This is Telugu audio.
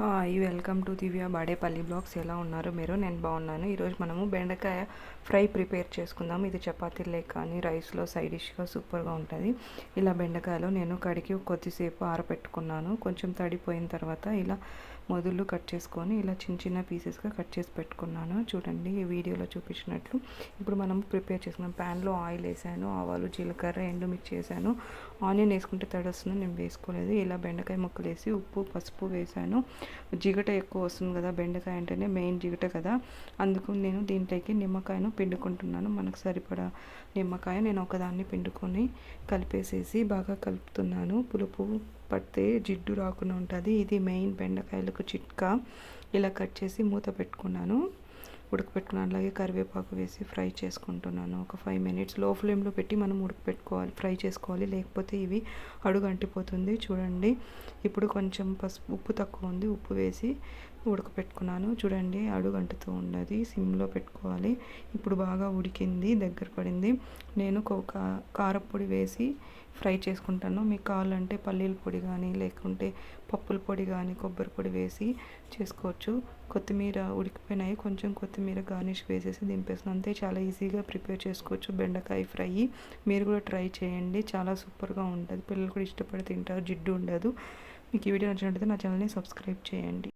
Hi welcome to Divya Badepalli blogs. ఎలా ఉన్నారు మీరు? నేను బాగున్నాను. ఈరోజు మనము బెండకాయ ఫ్రై ప్రిపేర్ చేసుకుందాం. ఇది చపాతీలే కానీ రైస్లో సైడ్ డిష్గా సూపర్గా ఉంటుంది. ఇలా బెండకాయలో నేను కడిగి కొద్దిసేపు ఆరబెట్టుకున్నాను కొంచెం తడిపోయిన తర్వాత ఇలా మొదలు కట్ చేసుకొని ఇలా చిన్న చిన్న పీసెస్గా కట్ చేసి పెట్టుకున్నాను. చూడండి ఈ వీడియోలో చూపించినట్లు. ఇప్పుడు మనం ప్రిపేర్ చేసుకున్నాం ప్యాన్లో ఆయిల్ వేసాను ఆవాలు జీలకర్ర ఎండుమిర్చి వేసాను. ఆనియన్ వేసుకుంటే తడొస్తుంది నేను వేసుకోలేదు. ఇలా బెండకాయ ముక్కలు వేసి ఉప్పు పసుపు వేసాను. జిగట ఎక్కువ వస్తుంది కదా బెండకాయ అంటేనే మెయిన్ జిగట కదా. అందుకు నేను దీంట్లోకి నిమ్మకాయను పిండుకుంటున్నాను. మనకు సరిపడా నిమ్మకాయ నేను ఒకదాన్ని పిండుకొని కలిపేసేసి బాగా కలుపుతున్నాను. పులుపు పడితే జిడ్డు రాకుండా ఉంటుంది. ఇది మెయిన్ బెండకాయలకు చిట్కా. ఇలా కట్ చేసి మూత పెట్టుకున్నాను. ఉడకపెట్టుకున్నాను అలాగే కరివేపాకు వేసి ఫ్రై చేసుకుంటున్నాను. ఒక ఫైవ్ మినిట్స్లో ఫ్లేమ్లో పెట్టి మనం ఉడకపెట్టుకోవాలి ఫ్రై చేసుకోవాలి. లేకపోతే ఇవి అడుగు అంటిపోతుంది. చూడండి ఇప్పుడు కొంచెం పసుపు ఉప్పు తక్కువ ఉంది. ఉప్పు వేసి ఉడకపెట్టుకున్నాను. చూడండి అడుగు అంటుతూ ఉండదు సిమ్లో పెట్టుకోవాలి. ఇప్పుడు బాగా ఉడికింది దగ్గర పడింది. నేను ఒక కారపొడి వేసి ఫ్రై చేసుకుంటాను. మీకు కావాలంటే పల్లీల పొడి కానీ లేకుంటే పప్పుల పొడి కానీ కొబ్బరి పొడి వేసి చేసుకోవచ్చు. కొత్తిమీర ఉడికిపోయినాయి. కొంచెం కొత్తిమీర గార్నిష్ వేసేసి దింపేసిన అంతే చాలా ఈజీగా ప్రిపేర్ చేసుకోవచ్చు బెండకాయ ఫ్రై. మీరు కూడా ట్రై చేయండి. చాలా సూపర్గా ఉంటుంది. పిల్లలు కూడా ఇష్టపడి తింటారు. జిడ్డు ఉండదు. మీకు ఈ వీడియో నచ్చినట్లయితే నా ఛానల్ని సబ్స్క్రైబ్ చేయండి.